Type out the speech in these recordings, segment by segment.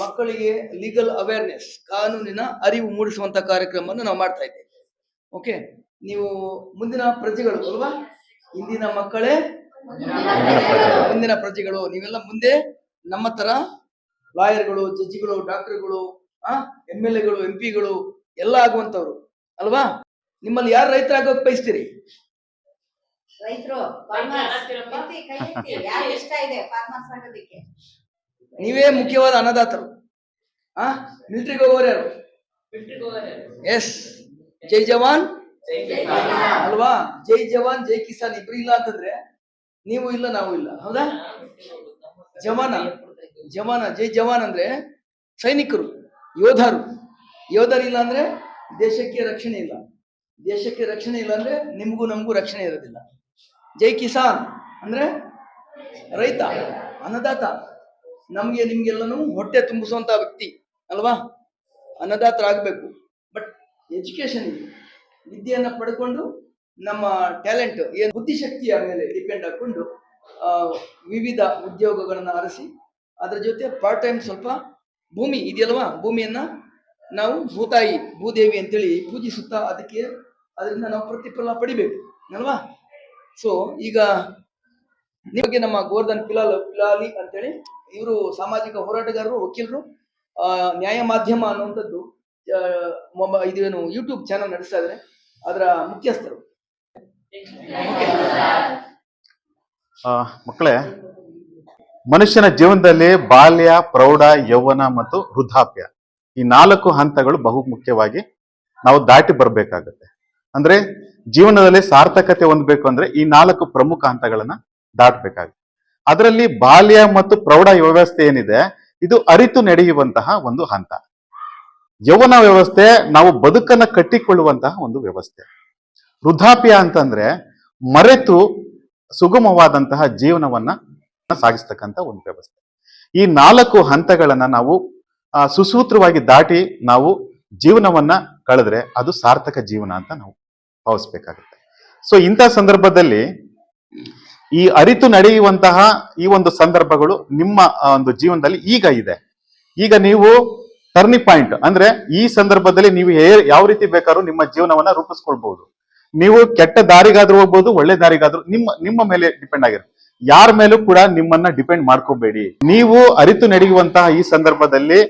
ಮಕ್ಕಳಿಗೆ legal awareness ಕಾನೂನಿನ ಅರಿವು ಮೂಡಿಸುವಂತ ಕಾರ್ಯಕ್ರಮವನ್ನು ನಾವು ಮಾಡ್ತಾ ಇದ್ದೇವೆ. ಓಕೆ ನೀವು ಮುಂದಿನ ಪ್ರಜೆಗಳು ಅಲ್ವಾ? ಇಂದಿನ ಮಕ್ಕಳೇ? ಮುಂದಿನ ಪ್ರಜೆಗಳು. ನೀವೆಲ್ಲ ಮುಂದೆ ನಮ್ಮ ತರ ಲಾಯರ್ಗಳು, ಜಡ್ಜಿಗಳು, ಡಾಕ್ಟರ್ಗಳು, ಆ, ಎಂ ಎಲ್ ಎಗಳು, ಎಂ ಪಿಗಳು, ಎಲ್ಲ ಆಗುವಂತವ್ರು ಅಲ್ವಾ? ನಿಮ್ಮಲ್ಲಿ ಯಾರು ರೈತರಾಗೋಕ್ ಬಯಸ್ತೀರಿ? ರೈತರು ನೀವೇ ಮುಖ್ಯವಾದ ಅನ್ನದಾತರು. ಆ? ಮಿಲ್ಟ್ರಿಗೆ ಹೋಗೋರು ಯಾರು? ಎಸ್ ಜೈ ಜವಾನ್. ಅಲ್ವಾ? ಜೈ ಜವಾನ್, ಜೈ ಕಿಸಾನ್ ಇಬ್ರು ಇಲ್ಲ ಅಂತಂದ್ರೆ ನೀವು ಇಲ್ಲ, ನಾವು ಇಲ್ಲ. ಹೌದಾ? ಜವಾನ. ಜವಾನ, ಜೈ ಜವಾನ್ ಅಂದ್ರೆ ಸೈನಿಕರು, ಯೋಧರು. ಯೋಧರು ಇಲ್ಲ ಅಂದ್ರೆ ದೇಶಕ್ಕೆ ರಕ್ಷಣೆ ಇಲ್ಲ. ದೇಶಕ್ಕೆ ರಕ್ಷಣೆ ಇಲ್ಲ ಅಂದ್ರೆ ನಿಮ್ಗೂ ನಮಗೂ ರಕ್ಷಣೆ ಇರೋದಿಲ್ಲ. ಜೈ ಕಿಸಾನ್ ಅಂದ್ರೆ ರೈತ, ಅನ್ನದಾತ. ನಮ್ಗೆ ನಿಮ್ಗೆಲ್ಲನೂ ಹೊಟ್ಟೆ ತುಂಬಿಸುವಂತ ವ್ಯಕ್ತಿ, ಅಲ್ವಾ? ಅನ್ನದಾತರಾಗಬೇಕು. ಬಟ್ ಎಜುಕೇಶನ್ ವಿದ್ಯೆಯನ್ನು ಪಡ್ಕೊಂಡು ನಮ್ಮ ಟ್ಯಾಲೆಂಟ್ ಏನು ಬುದ್ಧಿಶಕ್ತಿಯ ಮೇಲೆ ಡಿಪೆಂಡ್ ಹಾಕೊಂಡು ವಿವಿಧ ಉದ್ಯೋಗಗಳನ್ನು ಅರಸಿ ಅದರ ಜೊತೆ ಪಾರ್ಟ್ ಟೈಮ್ ಸ್ವಲ್ಪ ಭೂಮಿ ಇದೆಯಲ್ವಾ? ಭೂಮಿಯನ್ನ ನಾವು ಭೂತಾಯಿ, ಭೂದೇವಿ ಅಂತೇಳಿ ಪೂಜಿಸುತ್ತಾ ಅದಕ್ಕೆ, ಅದರಿಂದ ನಾವು ಪ್ರತಿಫಲ ಪಡಿಬೇಕು, ಅಲ್ವಾ? ಸೊ ಈಗ ನಿಮಗೆ ನಮ್ಮ ಗೋರ್ಧನ್ ಪಿಲಾಲ್ ಪಿಲಾಲಿ ಅಂತೇಳಿ ಇವರು ಸಾಮಾಜಿಕ ಹೋರಾಟಗಾರರು ವಕೀಲರು ಆ, ನ್ಯಾಯ ಮಾಧ್ಯಮ ಅನ್ನುವಂಥದ್ದು ಇದೇನು ಯೂಟ್ಯೂಬ್ ಚಾನಲ್ ನಡೆಸ್ತಾ ಇದ್ದಾರೆ ಅದರ ಮುಖ್ಯಸ್ಥರು. ಮಕ್ಕಳೇ ಮನುಷ್ಯನ ಜೀವನದಲ್ಲಿ ಬಾಲ್ಯ ಪ್ರೌಢ ಯೌವನ ಮತ್ತು ವೃದ್ಧಾಪ್ಯ ಈ ನಾಲ್ಕು ಹಂತಗಳು ಬಹು ಮುಖ್ಯವಾಗಿ ನಾವು ದಾಟಿ ಬರಬೇಕಾಗತ್ತೆ. ಅಂದ್ರೆ ಜೀವನದಲ್ಲಿ ಸಾರ್ಥಕತೆ ಹೊಂದಬೇಕು ಅಂದ್ರೆ ಈ ನಾಲ್ಕು ಪ್ರಮುಖ ಹಂತಗಳನ್ನ ದಾಟಬೇಕಾಗುತ್ತೆ ಅದರಲ್ಲಿ ಬಾಲ್ಯ ಮತ್ತು ಪ್ರೌಢ ವ್ಯವಸ್ಥೆ ಏನಿದೆ, ಇದು ಅರಿತು ನಡೆಯುವಂತಹ ಒಂದು ಹಂತ. ಯೌವನ ವ್ಯವಸ್ಥೆ, ನಾವು ಬದುಕನ್ನ ಕಟ್ಟಿಕೊಳ್ಳುವಂತಹ ಒಂದು ವ್ಯವಸ್ಥೆ. ವೃದ್ಧಾಪ್ಯ ಅಂತಂದ್ರೆ ಮರೆತು ಸುಗಮವಾದಂತಹ ಜೀವನವನ್ನ ಸಾಗಿಸ್ತಕ್ಕಂಥ ಒಂದು ವ್ಯವಸ್ಥೆ. ಈ ನಾಲ್ಕು ಹಂತಗಳನ್ನ ನಾವು ಸುಸೂತ್ರವಾಗಿ ದಾಟಿ ನಾವು ಜೀವನವನ್ನ ಕಳೆದ್ರೆ ಅದು ಸಾರ್ಥಕ ಜೀವನ ಅಂತ ನಾವು ಭಾವಿಸ್ಬೇಕಾಗುತ್ತೆ. ಸೊ ಇಂಥ ಸಂದರ್ಭದಲ್ಲಿ ಈ ಅರಿತು ನಡೆಯುವಂತಹ ಈ ಒಂದು ಸಂದರ್ಭಗಳು ನಿಮ್ಮ ಒಂದು ಜೀವನದಲ್ಲಿ ಈಗ ಇದೆ. ಈಗ ನೀವು ಟರ್ನಿಂಗ್ ಪಾಯಿಂಟ್ ಅಂದ್ರೆ ಈ ಸಂದರ್ಭದಲ್ಲಿ ನೀವು ಯಾವ ರೀತಿ ಬೇಕಾದ್ರೂ ನಿಮ್ಮ ಜೀವನವನ್ನ ರೂಪಿಸ್ಕೊಳ್ಬಹುದು. ನೀವು ಕೆಟ್ಟ ದಾರಿಗಾದ್ರೂ ಹೋಗ್ಬೋದು, ಒಳ್ಳೆ ದಾರಿಗಾದ್ರೂ ನಿಮ್ಮ ನಿಮ್ಮ ಮೇಲೆ ಡಿಪೆಂಡ್ ಆಗಿರುತ್ತೆ ಯಾರ ಮೇಲೂ ಕೂಡ ನಿಮ್ಮನ್ನ ಡಿಪೆಂಡ್ ಮಾಡ್ಕೋಬೇಡಿ. ನೀವು ಅರಿತು ನಡೆಯುವಂತಹ ಈ ಸಂದರ್ಭದಲ್ಲಿ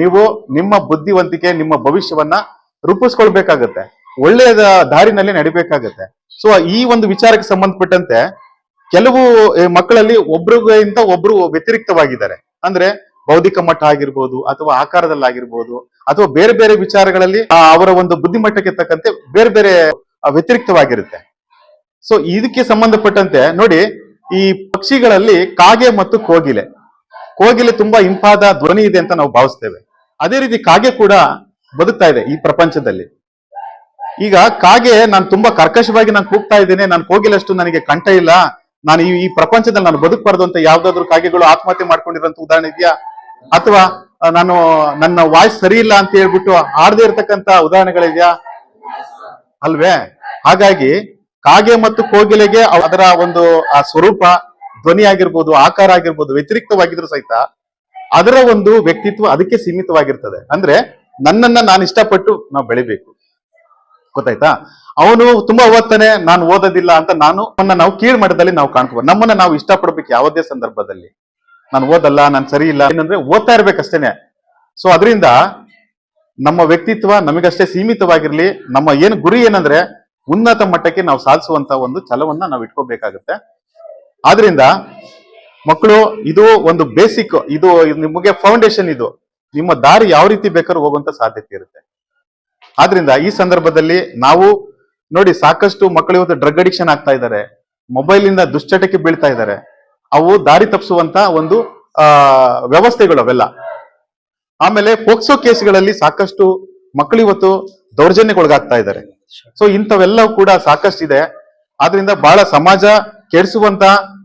ನೀವು ನಿಮ್ಮ ಬುದ್ಧಿವಂತಿಕೆ, ನಿಮ್ಮ ಭವಿಷ್ಯವನ್ನ ರೂಪಿಸ್ಕೊಳ್ಬೇಕಾಗತ್ತೆ. ಒಳ್ಳೆಯ ದಾರಿನಲ್ಲಿ ನಡಿಬೇಕಾಗತ್ತೆ. ಸೊ ಈ ಒಂದು ವಿಚಾರಕ್ಕೆ ಸಂಬಂಧಪಟ್ಟಂತೆ ಕೆಲವು ಮಕ್ಕಳಲ್ಲಿ ಒಬ್ರಿಗಿಂತ ಒಬ್ರು ವ್ಯತಿರಿಕ್ತವಾಗಿದ್ದಾರೆ. ಅಂದ್ರೆ ಬೌದ್ಧಿಕ ಮಟ್ಟ ಆಗಿರ್ಬೋದು, ಅಥವಾ ಆಕಾರದಲ್ಲಾಗಿರ್ಬೋದು, ಅಥವಾ ಬೇರೆ ಬೇರೆ ವಿಚಾರಗಳಲ್ಲಿ ಅವರ ಒಂದು ಬುದ್ಧಿಮಟ್ಟಕ್ಕೆ ತಕ್ಕಂತೆ ಬೇರೆ ಬೇರೆ ವ್ಯತಿರಿಕ್ತವಾಗಿರುತ್ತೆ. ಸೊ ಇದಕ್ಕೆ ಸಂಬಂಧಪಟ್ಟಂತೆ ನೋಡಿ, ಈ ಪಕ್ಷಿಗಳಲ್ಲಿ ಕಾಗೆ ಮತ್ತು ಕೋಗಿಲೆ. ಕೋಗಿಲೆ ತುಂಬಾ ಇಂಪಾದ ಧ್ವನಿ ಇದೆ ಅಂತ ನಾವು ಭಾವಿಸ್ತೇವೆ. ಅದೇ ರೀತಿ ಕಾಗೆ ಕೂಡ ಬದುಕ್ತಾ ಇದೆ ಈ ಪ್ರಪಂಚದಲ್ಲಿ. ಈಗ ಕಾಗೆ ನಾನು ತುಂಬಾ ಕರ್ಕಶವಾಗಿ ನಾನು ಕೂಗ್ತಾ ಇದ್ದೇನೆ, ನಾನು ಕೋಗಿಲಷ್ಟು ನನಗೆ ಕಂಠ ಇಲ್ಲ ನಾನು ಈ ಪ್ರಪಂಚದಲ್ಲಿ ನಾನು ಬದುಕಬಾರ್ದು ಅಂತ ಯಾವ್ದಾದ್ರು ಕಾಗೆಗಳು ಆತ್ಮಹತ್ಯೆ ಮಾಡ್ಕೊಂಡಿರೋ ಉದಾಹರಣೆ ಇದೆಯಾ? ಅಥವಾ ನಾನು ನನ್ನ ವಾಯ್ಸ್ ಸರಿ ಇಲ್ಲ ಅಂತ ಹೇಳ್ಬಿಟ್ಟು ಆಡದೇ ಇರ್ತಕ್ಕಂತ ಉದಾಹರಣೆಗಳಿದೆಯಾ? ಅಲ್ವೇ? ಹಾಗಾಗಿ ಕಾಗೆ ಮತ್ತು ಕೋಗಿಲೆಗೆ ಅದರ ಒಂದು, ಆ, ಸ್ವರೂಪ ಧ್ವನಿ ಆಗಿರ್ಬೋದು, ಆಕಾರ ಆಗಿರ್ಬೋದು, ವ್ಯತಿರಿಕ್ತವಾಗಿದ್ರು ಸಹಿತ ಅದರ ಒಂದು ವ್ಯಕ್ತಿತ್ವ ಅದಕ್ಕೆ ಸೀಮಿತವಾಗಿರ್ತದೆ. ಅಂದ್ರೆ ನನ್ನನ್ನ ನಾನು ಇಷ್ಟಪಟ್ಟು ನಾವು ಬೆಳಿಬೇಕು. ಗೊತ್ತಾಯ್ತಾ? ಅವನು ತುಂಬಾ ಓದ್ತಾನೆ, ನಾನು ಓದೋದಿಲ್ಲ ಅಂತ ನಾನು ನಾವು ಕೀಳ್ ಮಟ್ಟದಲ್ಲಿ ನಾವು ಕಾಣ್ಕೋಬಹುದು ನಮ್ಮನ್ನ ನಾವು ಇಷ್ಟಪಡ್ಬೇಕು ಯಾವುದೇ ಸಂದರ್ಭದಲ್ಲಿ. ನಾನು ಓದಲ್ಲ, ನಾನು ಸರಿ ಇಲ್ಲ ಏನಂದ್ರೆ ಓದ್ತಾ ಇರ್ಬೇಕಷ್ಟೇನೆ. ಸೊ ಅದರಿಂದ ನಮ್ಮ ವ್ಯಕ್ತಿತ್ವ ನಮಗಷ್ಟೇ ಸೀಮಿತವಾಗಿರ್ಲಿ, ನಮ್ಮ ಏನು ಗುರಿ ಏನಂದ್ರೆ ಉನ್ನತ ಮಟ್ಟಕ್ಕೆ ನಾವು ಸಾಧಿಸುವಂತ ಒಂದು ಛಲವನ್ನ ನಾವು ಇಟ್ಕೋಬೇಕಾಗುತ್ತೆ. ಆದ್ರಿಂದ ಮಕ್ಕಳು, ಇದು ಒಂದು ಬೇಸಿಕ್ ಇದು ನಿಮಗೆ ಫೌಂಡೇಶನ್ ಇದು. ನಿಮ್ಮ ದಾರಿ ಯಾವ ರೀತಿ ಬೇಕಾದ್ರೂ ಹೋಗುವಂತ ಸಾಧ್ಯತೆ ಇರುತ್ತೆ. ಆದ್ರಿಂದ ಈ ಸಂದರ್ಭದಲ್ಲಿ ನಾವು ನೋಡಿ ಸಾಕಷ್ಟು ಮಕ್ಕಳು ಇವತ್ತು ಡ್ರಗ್ ಅಡಿಕ್ಷನ್ ಆಗ್ತಾ ಇದ್ದಾರೆ. ಮೊಬೈಲ್ ಇಂದ ದುಶ್ಚಟಕ್ಕೆ ಬೀಳ್ತಾ ಇದ್ದಾರೆ. ಅವು ದಾರಿ ತಪ್ಪಿಸುವಂತ ಒಂದು, ಆ, ವ್ಯವಸ್ಥೆಗಳು ಅವೆಲ್ಲ. ಆಮೇಲೆ ಪೋಕ್ಸೋ ಕೇಸ್ಗಳಲ್ಲಿ ಸಾಕಷ್ಟು ಮಕ್ಕಳು ಇವತ್ತು ದೌರ್ಜನ್ಯಕ್ಕೊಳಗಾಗ್ತಾ ಇದ್ದಾರೆ. ಸೊ ಇಂಥವೆಲ್ಲವೂ ಕೂಡ ಸಾಕಷ್ಟು ಇದೆ ಆದ್ರಿಂದ ಬಹಳ ಸಮಾಜ ಕೆಡಿಸುವಂತ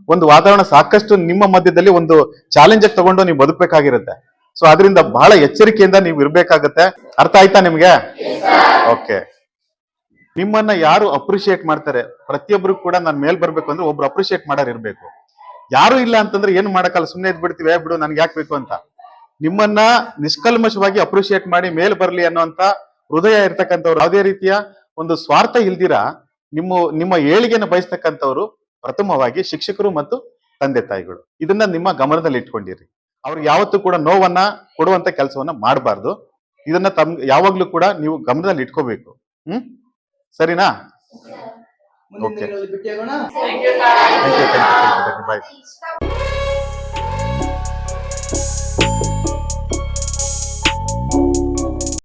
ಒಂದು ವಾತಾವರಣ ಸಾಕಷ್ಟು ನಿಮ್ಮ ಮಧ್ಯದಲ್ಲಿ ಒಂದು ಚಾಲೆಂಜ್ ತಗೊಂಡು ನೀವು ಬದುಕಬೇಕಾಗಿರುತ್ತೆ. ಸೊ ಅದರಿಂದ ಬಹಳ ಎಚ್ಚರಿಕೆಯಿಂದ ನೀವು ಇರಬೇಕಾಗತ್ತೆ. ಅರ್ಥ ಆಯ್ತಾ ನಿಮ್ಗೆ? ಓಕೆ ನಿಮ್ಮನ್ನ ಯಾರು ಅಪ್ರಿಶಿಯೇಟ್ ಮಾಡ್ತಾರೆ? ಪ್ರತಿಯೊಬ್ರು ಕೂಡ ನಾನು ಮೇಲ್ ಬರ್ಬೇಕು ಅಂದ್ರೆ ಒಬ್ರು ಅಪ್ರಿಶಿಯೇಟ್ ಮಾಡೋರು ಇರ್ಬೇಕು. ಯಾರು ಇಲ್ಲ ಅಂತಂದ್ರೆ ಏನು ಮಾಡಕ್ಕಲ್ಲ ಸುಮ್ಮನೆ ಇದ್ ಬಿಡ್ತೀವಿ "ಏ ಬಿಡು, ನನ್ಗೆ ಯಾಕೆ ಬೇಕು ಅಂತ. ನಿಮ್ಮನ್ನ ನಿಷ್ಕಲ್ಮಶವಾಗಿ ಅಪ್ರಿಶಿಯೇಟ್ ಮಾಡಿ ಮೇಲ್ ಬರ್ಲಿ ಅನ್ನೋಂತ ಹೃದಯ ಇರ್ತಕ್ಕಂಥವ್ರು ಯಾವುದೇ ರೀತಿಯ ಒಂದು ಸ್ವಾರ್ಥ ಇಲ್ದಿರಾ ನಿಮ್ಮ ನಿಮ್ಮ ಏಳಿಗೆಯನ್ನು ಬಯಸ್ತಕ್ಕಂಥವ್ರು ಪ್ರಥಮವಾಗಿ ಶಿಕ್ಷಕರು ಮತ್ತು ತಂದೆ ತಾಯಿಗಳು. ಇದನ್ನ ನಿಮ್ಮ ಗಮನದಲ್ಲಿ ಇಟ್ಕೊಂಡಿರಿ ಅವ್ರಿಗೆ ಯಾವತ್ತೂ ಕೂಡ ನೋವನ್ನ ಕೊಡುವಂತ ಕೆಲಸವನ್ನ ಮಾಡಬಾರ್ದು. ಇದನ್ನ ತಮ್ ಯಾವಾಗ್ಲೂ ಕೂಡ ನೀವು ಗಮನದಲ್ಲಿ ಇಟ್ಕೋಬೇಕು. ಹ್ಮ್? ಸರಿನಾ? Okay bye